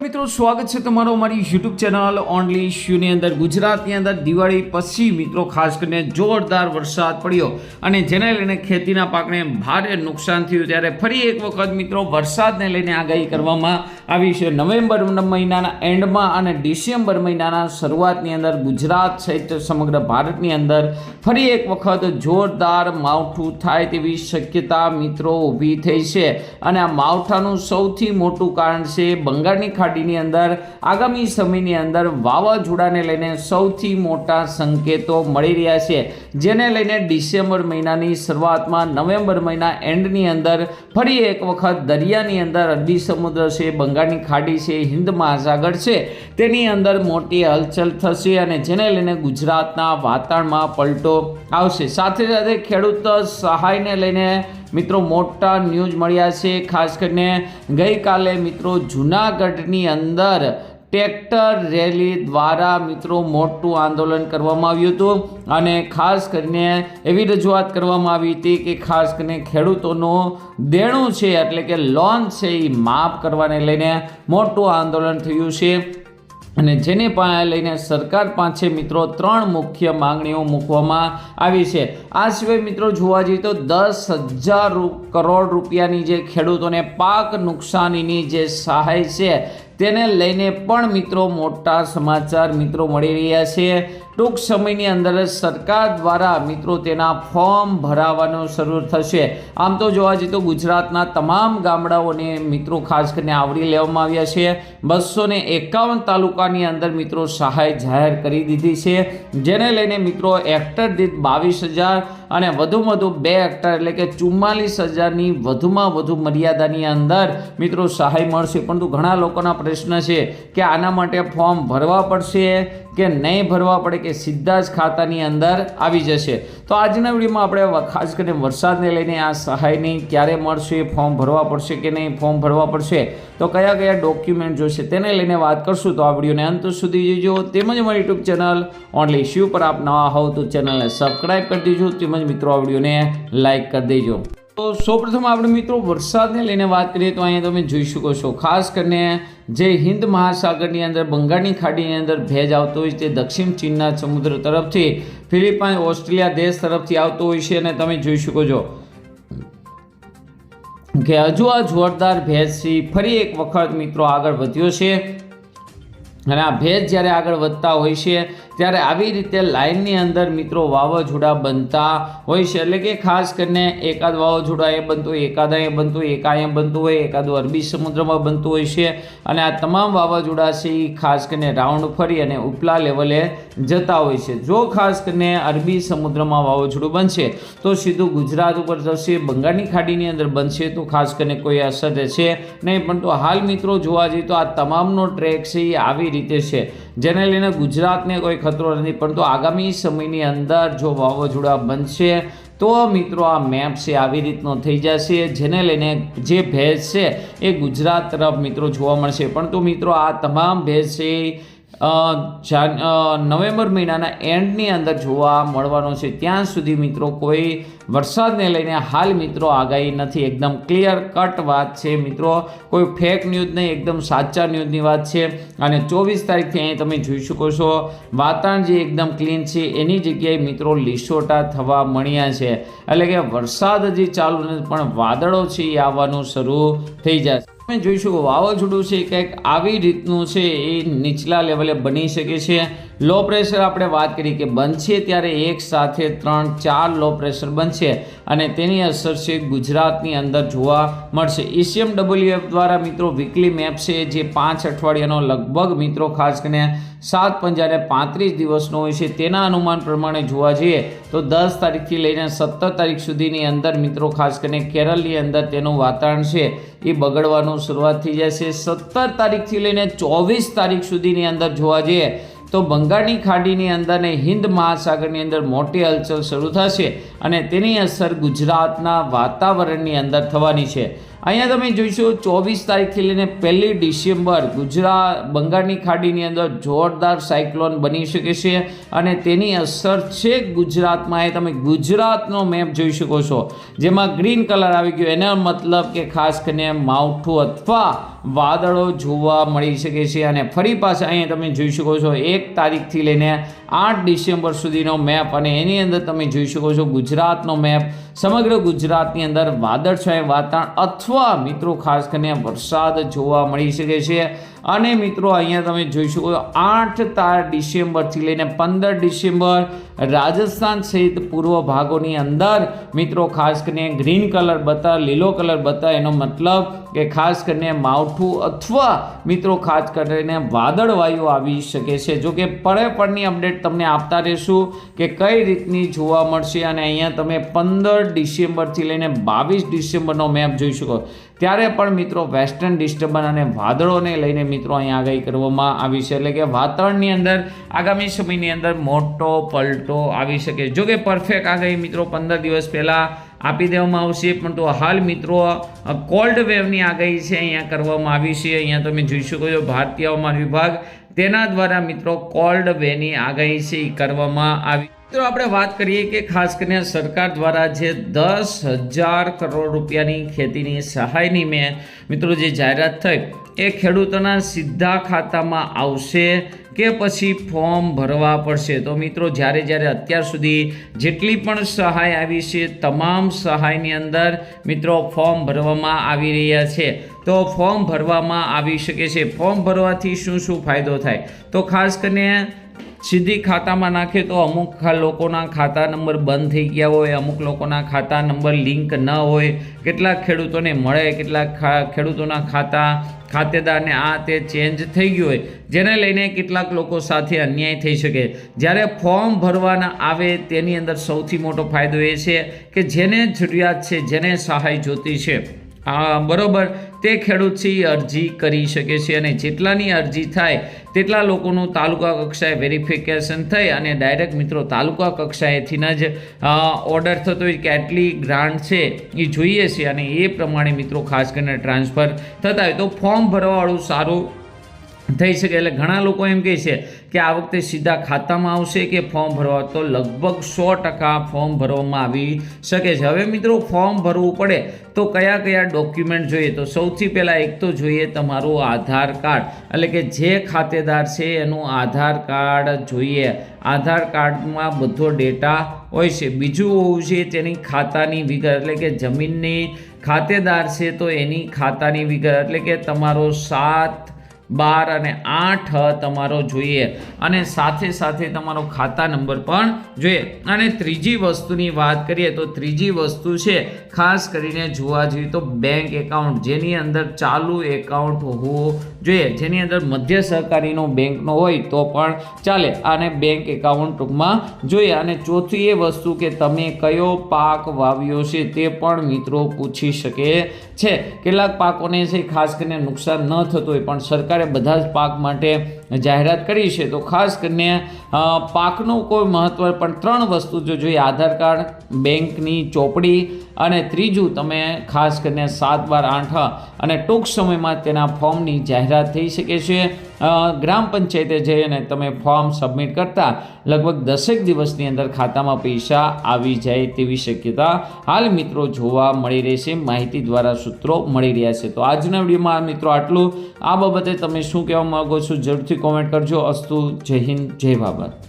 મિત્રો, સ્વાગત છે તમારો અમારી યુટ્યુબ ચેનલ ઓનલી શ્યુની અંદર. ગુજરાતની અંદર દિવાળી પછી, મિત્રો, ખાસ કરીને જોરદાર વરસાદ પડ્યો અને જેને લઈને ખેતીના પાકને ભારે નુકસાન થયું, ત્યારે ફરી એક વખત, મિત્રો, વરસાદને લઈને આગાહી કરવામાં આવી છે. નવેમ્બર મહિનાના એન્ડમાં અને ડિસેમ્બર મહિનાના શરૂઆતની અંદર ગુજરાત સહિત સમગ્ર ભારતની અંદર ફરી એક વખત જોરદાર માવઠું થાય તેવી શક્યતા, મિત્રો, ઊભી થઈ છે. અને આ માવઠાનું સૌથી મોટું કારણ છે બંગાળની ખાડીની અંદર આગામી સમયની અંદર વાવાઝોડાને લઈને સૌથી મોટા સંકેતો મળી રહ્યા છે. જેને લઈને ડિસેમ્બર મહિનાની શરૂઆતમાં નવેમ્બર મહિના એન્ડની અંદર ફરી એક વખત દરિયાની અંદર અરબી સમુદ્ર છે, બંગાળની ખાડી છે, હિન્દ મહાસાગર છે. તેની અંદર મોટી હલચલ થશે અને જેને લઈને ગુજરાતના વાતાવરણમાં પલટો આવશે. સાથે સાથે ખેડૂત સહાયને લઈને મિત્રો, મોટા ન્યૂઝ મળ્યા છે. ખાસ કરીને ગઈકાલે મિત્રો, જૂનાગઢની અંદર ટ્રેક્ટર રેલી દ્વારા મિત્રો મોટું આંદોલન કરવામાં આવ્યું હતું. અને ખાસ કરીને એવી રજૂઆત કરવામાં આવી હતી કે ખાસ કરીને ખેડૂતોનું દેણું છે, એટલે કે લોન છે એ માફ કરવાને લઈને મોટું આંદોલન થયું છે. અને જેને લઈને સરકાર પાસે મિત્રો ત્રણ મુખ્ય માંગણીઓ મૂકવામાં આવી છે. આ સિવાય મિત્રો જોવા જઈએ તો દસ હજાર કરોડ રૂપિયાની જે ખેડૂતોને પાક નુકસાનીની જે સહાય છે, તેને લઈને પણ મિત્રો મોટા સમાચાર મિત્રો મળી રહ્યા છે. ટૂંક સમયની અંદર જ સરકાર દ્વારા મિત્રો તેના ફોર્મ ભરાવાનું શરૂ થશે. આમ તો જોવા જઈએ તો ગુજરાતના તમામ ગામડાઓને મિત્રો ખાસ કરીને આવરી લેવામાં આવ્યા છે. બસો ને એકાવન તાલુકાની અંદર મિત્રો સહાય જાહેર કરી દીધી છે. જેને લઈને મિત્રો હેક્ટર દીઠ બાવીસ હજાર અને વધુમાં વધુ બે હેક્ટર એટલે કે ચુમ્માલીસ હજારની વધુમાં વધુ મર્યાદાની અંદર મિત્રો સહાય મળશે. પરંતુ ઘણા લોકોના પ્રશ્ન છે કે આના માટે ફોર્મ ભરવા પડશે? કે નહીં ભરવા પડે કે સીધા જ ખાતાની અંદર આવી જશે. તો આજના વિડીયોમાં આપણે ખાસ કરીને વરસાદને લઈને આ સહાયની ક્યારે મળશે, ફોર્મ ભરવા પડશે કે નહીં, ફોર્મ ભરવા પડશે, તો કયા કયા ડોક્યુમેન્ટ જોશે તેને લઈને વાત કરશું. તો આ વિડીયોને અંત સુધી જોજો. તેમજ મારી યુટ્યુબ ચેનલ ઓનલી શિવ પર આપ નવા હોવ તો ચેનલને સબસ્ક્રાઈબ કરી દેજો. તેમજ મિત્રો, આ વિડીયોને લાઈક કરી દેજો. તો સૌપ્રથમ આપણે મિત્રો વરસાદને લઈને વાત કરીએ તો અહીંયા તમે જોઈ શકો છો, ખાસ કરીને જે હિન્દ મહાસાગરની અંદર, બંગાળની ખાડીની અંદર ભેજ આવતો હોય છે, તે દક્ષિણ ચીનના સમુદ્ર તરફથી, ફિલિપાઇન, ઓસ્ટ્રેલિયા દેશ તરફથી આવતો હોય છે અને તમે જોઈ શકો છો કે હજુ આ જોરદાર ભેજથી ફરી એક વખત મિત્રો આગળ વધ્યો છે અને આ ભેજ જ્યારે આગળ વધતા હોય છે ત્યારે આવી રીતે લાઇનની અંદર મિત્રો વાવાઝોડા બનતા હોય છે. એટલે કે ખાસ કરીને એકાદ વાવાઝોડા એ બનતું હોય, એકાદ અહીંયા બનતું હોય, એકા અહીંયા બનતું હોય, એકાદું અરબી સમુદ્રમાં બનતું હોય છે. અને આ તમામ વાવાઝોડા છે એ ખાસ કરીને રાઉન્ડ ફરી અને ઉપલા લેવલે જતા હોય છે. જો ખાસ કરીને અરબી સમુદ્રમાં વાવાઝોડું બનશે, તો સીધું ગુજરાત ઉપર જશે, બંગાળની ખાડીની અંદર બનશે, તો ખાસ કરીને કોઈ અસર રહેશે નહીં. પણ તો હાલ મિત્રો જોવા જઈએ તો આ તમામનો ટ્રેક છે એ આવી રીતે છે. જેને લઈને ગુજરાતને કોઈ ખતરો નથી. પરંતુ આગામી સમયની અંદર જો વાવાઝોડા બનશે, તો મિત્રો આ મેપ છે આવી રીતનો થઈ જશે, જેને લઈને જે ભેજ છે એ ગુજરાત તરફ મિત્રો જોવા મળશે. પરંતુ મિત્રો આ તમામ ભેજ છે જાન નવેમ્બર મહિનાના એન્ડની અંદર જોવા મળવાનો છે. ત્યાં સુધી મિત્રો કોઈ વરસાદને લઈને હાલ મિત્રો આગાહી નથી. એકદમ ક્લિયર કટ વાત છે મિત્રો. કોઈ ફેક ન્યૂઝ નહીં, એકદમ સાચા ન્યૂઝની વાત છે. અને ચોવીસ તારીખથી અહીં તમે જોઈ શકો છો, વાતાવરણ જે એકદમ ક્લીન છે, એની જગ્યાએ મિત્રો લીસોટા થવા મળ્યા છે. એટલે કે વરસાદ હજી ચાલુ નથી, પણ વાદળો છે એ આવવાનું શરૂ થઈ જશે. તમે જોઈ શકો, વાવાઝોડું છે, કંઈક આવી રીતનું છે, એ નીચલા લેવલે બની શકે છે. લો પ્રેશર આપણે વાત કરી કે બનશે ત્યારે એક સાથે ત્રણ, ચાર લો પ્રેશર બનશે અને તેની અસર છે ગુજરાતની અંદર જોવા મળશે. એશિયમ ડબલ્યુએફ દ્વારા મિત્રો વીકલી મેપ છે જે પાંચ અઠવાડિયાનો લગભગ મિત્રો ખાસ કરીને સાત પંજાને પાંત્રીસ દિવસનો હોય છે તેના અનુમાન પ્રમાણે જોવા જઈએ તો દસ તારીખથી લઈને સત્તર તારીખ સુધીની અંદર મિત્રો ખાસ કરીને કેરળની અંદર તેનું વાતાવરણ છે એ બગડવાનું શરૂઆત થઈ જશે સત્તર તારીખથી લઈને ચોવીસ તારીખ સુધીની અંદર જોવા જઈએ તો બંગાળની ખાડીની અંદર ને હિન્દ મહાસાગરની અંદર મોટી હલચલ શરૂ થશે અને તેની અસર ગુજરાતના વાતાવરણની અંદર થવાની છે. અહીંયા તમે જોઈશો, ચોવીસ તારીખથી લઈને પહેલી ડિસેમ્બર ગુજરાત, બંગાળની ખાડીની અંદર જોરદાર સાયક્લોન બની શકે છે અને તેની અસર છે ગુજરાતમાં. એ તમે ગુજરાતનો મેપ જોઈ શકો છો, જેમાં ગ્રીન કલર આવી ગયો. એનો મતલબ કે ખાસ કરીને માવઠું અથવા વાદળો જોવા મળી શકે છે. અને ફરી પાછા અહીંયા તમે જોઈ શકો છો, એક તારીખથી લઈને આઠ ડિસેમ્બર સુધીનો મેપ. અને એની અંદર તમે જોઈ શકો છો ગુજરાતનો મેપ. સમગ્ર ગુજરાતની અંદર વાદળછાયા વાતાવરણ અથવા મિત્રો ખાસ કરીને વરસાદ જોવા મળી શકે છે. અને મિત્રો અહીંયા તમે જોઈ શકો આઠ તાર ડિસેમ્બરથી લઈને પંદર ડિસેમ્બર રાજસ્થાન સહિત પૂર્વ ભાગોની અંદર. મિત્રો, ખાસ કરીને ગ્રીન કલર બતા લીલો કલર બતા એનો મતલબ કે ખાસ કરીને માવઠું અથવા મિત્રો, ખાસ કરીને વાદળવાયુ આવી શકે છે. જો કે પળે પળની અપડેટ તમને આપતા રહેશું કે કઈ રીતની જોવા મળશે. અને અહીંયા તમે પંદર ડિસેમ્બરથી લઈને બાવીસ ડિસેમ્બરનો મેપ જોઈ શકો. ત્યારે પણ મિત્રો વેસ્ટર્ન ડિસ્ટર્બન્સ અને વાદળોને લઈને મિત્રો અહીંયા આગાહી કરવામાં આવી છે. એટલે કે વાતાવરણની અંદર આગામી સમયની અંદર મોટો પલટો આવી શકે. જો કે પરફેક્ટ આગાહી મિત્રો પંદર દિવસ પહેલાં આપી દેવામાં આવશે. પણ તો હાલ મિત્રો કોલ્ડ વેવની આગાહી છે અહીંયા કરવામાં આવી છે. અહીંયા તમે જોઈ શકો છો ભારતીય હવામાન વિભાગ તેના દ્વારા મિત્રો કોલ્ડ વેની આગાહી છે કરવામાં આવી મિત્રો, આપણે વાત કરીએ કે ખાસ કરીને સરકાર દ્વારા જે દસ હજાર કરોડ રૂપિયાની ખેતીની સહાયની મેં મિત્રો, જે જાહેરાત થઈ, એ ખેડૂતોના સીધા ખાતામાં આવશે કે પછી ફોર્મ ભરવા પડશે? તો મિત્રો, જ્યારે જ્યારે અત્યાર સુધી જેટલી પણ સહાય આવી છે, તમામ સહાયની અંદર મિત્રો, ફોર્મ ભરવામાં આવી રહ્યા છે. તો ફોર્મ ભરવામાં આવી શકે છે. ફોર્મ ભરવાથી શું શું ફાયદો થાય? તો ખાસ કરીને સીધી ખાતામાં નાખે તો અમુક લોકોના ખાતા નંબર બંધ થઈ ગયા હોય, અમુક લોકોના ખાતા નંબર લિંક ન હોય. કેટલાક ખેડૂતોને મળે, કેટલાક ખેડૂતોના ખાતા, ખાતેદારને આ તે ચેન્જ થઈ ગયું હોય. જેને લઈને કેટલાક લોકો સાથે અન્યાય થઈ શકે. જ્યારે ફોર્મ ભરવાના આવે તેની અંદર સૌથી મોટો ફાયદો એ છે કે જેને જરૂરિયાત છે, જેને સહાય જોતી છે. આ બરોબર. તે ખેડૂત છે અરજી કરી શકે છે અને જેટલાની અરજી થાય તેટલા લોકોનું તાલુકા કક્ષાએ વેરિફિકેશન થઈ અને ડાયરેક્ટ મિત્રો તાલુકા કક્ષાએથી જ ઓર્ડર થતો હોય કે આટલી ગ્રાન્ટ છે એ જોઈએ છે અને એ પ્રમાણે મિત્રો ખાસ કરીને ટ્રાન્સફર થતા હોય તો ફોર્મ ભરવાવાળું સારું થઈ શકે. એટલે ઘણા લોકો એમ કહે છે કે આ વખતે સીધા ખાતામાં આવશે કે ફોર્મ ભરવા? તો લગભગ સો ટકા ફોર્મ ભરવામાં આવી શકે છે. હવે મિત્રો, ફોર્મ ભરવું પડે તો કયા કયા ડોક્યુમેન્ટ જોઈએ? તો સૌથી પહેલાં એક તો જોઈએ તમારું આધાર કાર્ડ. એટલે કે જે ખાતેદાર છે એનું આધાર કાર્ડ જોઈએ. આધાર કાર્ડમાં બધો ડેટા હોય છે. બીજું હોવું છે તેની ખાતાની વિગત. એટલે કે જમીનની ખાતેદાર છે તો એની ખાતાની વિગત. એટલે કે તમારો સાત બાર અને આઠ તમારો જોઈએ. અને સાથે સાથે તમારો ખાતા નંબર પણ જોઈએ. અને ત્રીજી વસ્તુની વાત કરીએ તો ત્રીજી વસ્તુ છે, ખાસ કરીને જોવા જઈએ તો બેંક એકાઉન્ટ જેની અંદર ચાલુ એકાઉન્ટ હોવું જોઈએ, જેની અંદર મધ્ય સહકારીનો બેંકનો હોય તો પણ ચાલે. આને બેંક એકાઉન્ટ ટૂંકમાં જોઈએ. અને ચોથી એ વસ્તુ કે તમે કયો પાક વાવ્યો છે તે પણ મિત્રો પૂછી શકે છે. કેટલાક પાકોને છે, ખાસ કરીને નુકસાન ન થતું હોય, પણ સરકારે બધા જ પાક માટે જાહેરાત કરી છે. તો ખાસ કરીને પાકનું કોઈ મહત્વ પણ ત્રણ વસ્તુ જો જોઈએ, આધાર કાર્ડ, બેંકની ચોપડી અને ત્રીજું તમે ખાસ કરીને સાત બાર આઠ અને ટૂંક સમયમાં તેના ફોર્મની જાહેરાત થઈ શકે છે. ગ્રામ પંચાયતે જઈ અને તમે ફોર્મ સબમિટ કરતા લગભગ દસેક દિવસની અંદર ખાતામાં પૈસા આવી જાય તેવી શક્યતા હાલ મિત્રો જોવા મળી રહેશે માહિતી દ્વારા સૂત્રો મળી રહ્યા છે. તો આજના વિડીયોમાં મિત્રો આટલું. આ બાબતે તમે શું કહેવા માગો છો જરૂરથી કોમેન્ટ કરજો. અસ્તુ જય હિન્દ, જય બાબત